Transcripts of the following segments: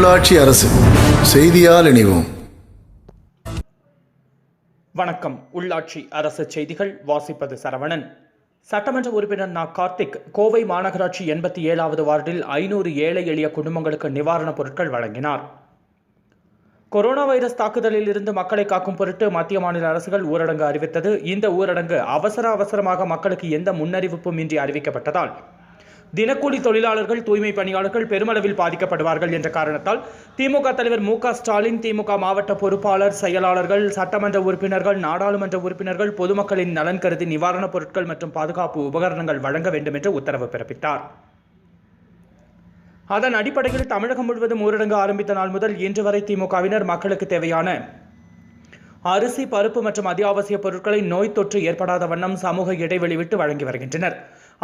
உள்ளாட்சி அரசு. செய்தியால் இணைவோம். வணக்கம். உள்ளாட்சி அரசு செய்திகள் வாசிப்பது சரவணன். சட்டமன்ற உறுப்பினர் நா. கார்த்திக் கோவை மாநகராட்சி எண்பத்தி ஏழாவது வார்டில் ஐநூறு ஏழை எளிய குடும்பங்களுக்கு நிவாரணப் பொருட்கள் வழங்கினார். கொரோனா வைரஸ் தாக்குதலில் இருந்து மக்களை காக்கும் பொருட்டு மத்திய மாநில அரசுகள் ஊரடங்கு அறிவித்தது. இந்த ஊரடங்கு அவசர அவசரமாக மக்களுக்கு எந்த முன்னறிவிப்பும் இன்றி அறிவிக்கப்பட்டதால் தினக்கூலி தொழிலாளர்கள் தூய்மை பணியாளர்கள் பெருமளவில் பாதிக்கப்படுவார்கள் என்ற காரணத்தால் திமுக தலைவர் மு ஸ்டாலின் திமுக மாவட்ட பொறுப்பாளர் செயலாளர்கள் சட்டமன்ற உறுப்பினர்கள் நாடாளுமன்ற உறுப்பினர்கள் பொதுமக்களின் நலன் கருதி நிவாரணப் பொருட்கள் மற்றும் பாதுகாப்பு உபகரணங்கள் வழங்க வேண்டும் என்று உத்தரவு பிறப்பித்தார். அதன் அடிப்படையில் தமிழகம் முழுவதும் ஊரடங்கு ஆரம்பித்த நாள் முதல் இன்று வரை திமுகவினர் மக்களுக்கு தேவையான அரிசி பருப்பு மற்றும் அத்தியாவசிய பொருட்களை நோய் தொற்று ஏற்படாத வண்ணம் சமூக இடைவெளி விட்டு வழங்கி வருகின்றனர்.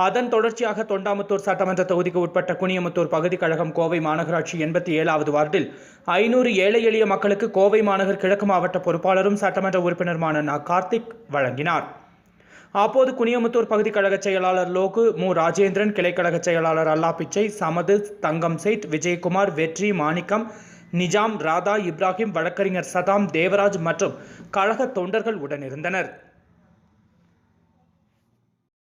அதன் தொடர்ச்சியாக தொண்டாமுத்தூர் சட்டமன்ற தொகுதிக்கு உட்பட்ட குனியமுத்தூர் பகுதி கழகம் கோவை மாநகராட்சி எண்பத்தி ஏழாவது வார்டில் ஐநூறு ஏழை எளிய மக்களுக்கு கோவை மாநகர் கிழக்கு மாவட்ட பொறுப்பாளரும் சட்டமன்ற உறுப்பினருமான நா. கார்த்திக் வழங்கினார். அப்போது குனியமுத்தூர் பகுதி கழக செயலாளர் லோகு மு. ராஜேந்திரன் கிளைக்கழக செயலாளர் அல்லா பிச்சை சமது தங்கம் சேட் விஜயகுமார் வெற்றி மாணிக்கம் நிஜாம் ராதா இப்ராஹிம் வழக்கறிஞர் சதாம் தேவராஜ் மற்றும் கழக தொண்டர்கள் உடனிருந்தனர்.